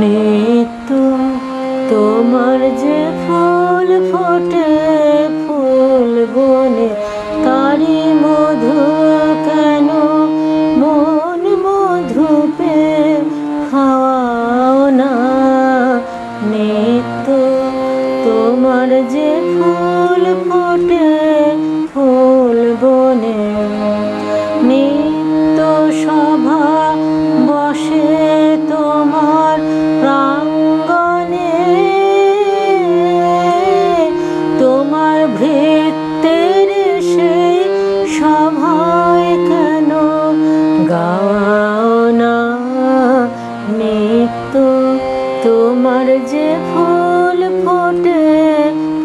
নিত্য তোমার যে ফুল ফোটে ফুল বনে তারি মধু কেন মন মধু পে খাওয়াও না? নিত্য তোমার যে ফুল ফোটে ফুল বনে নিত্য তোমার যে ফুল ফোটে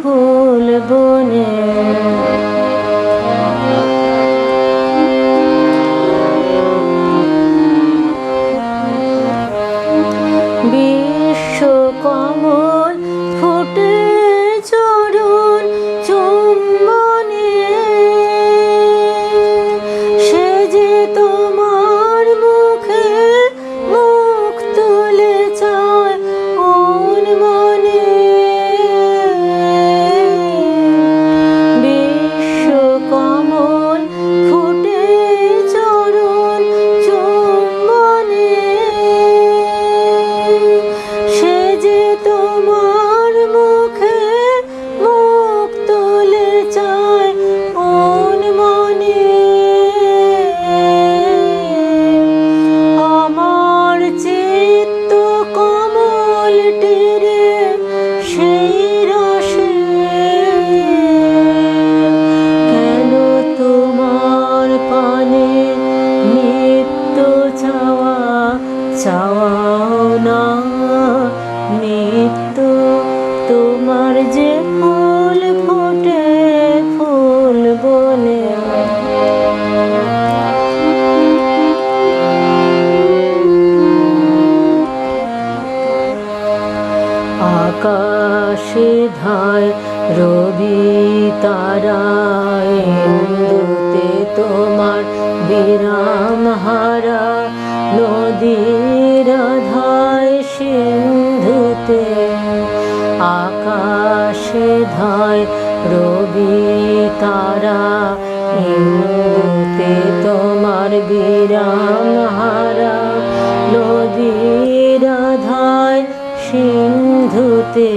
ফুল বনে। বিশ্ব নিত্য তোমার যে ফুল ফোটে ফুল বনে আকাশে ধায় রবি তারায় তোমার বিরাম হারা নদীর আকাশে ধয় রবি তারা ইমুতে তোমার বিরাম হারা। নদী ধায় সিন্ধুতে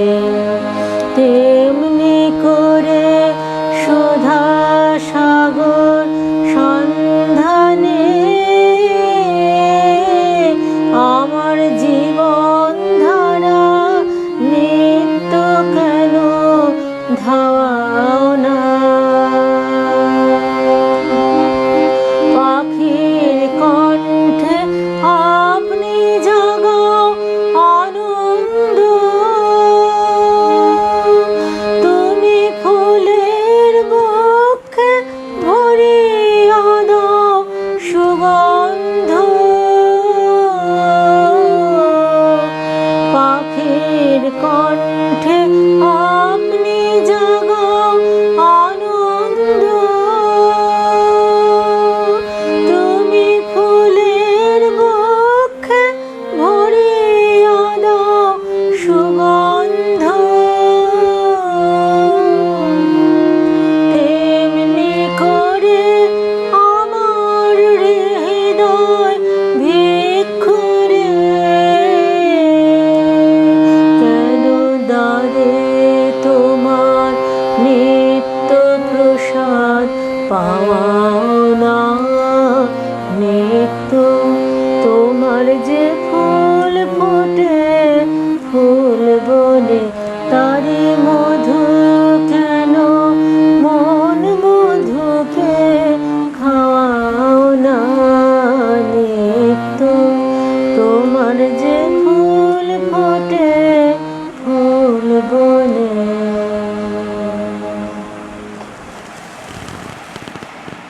নিত্য প্রসাদ পাওয়া নিত্য তোমার যে ফুল ফোটে, ফুল বলে তারি মধু কেন? মন মধুকে খাওয়াও না, নিত্য তোমার যে ফুল ফোটে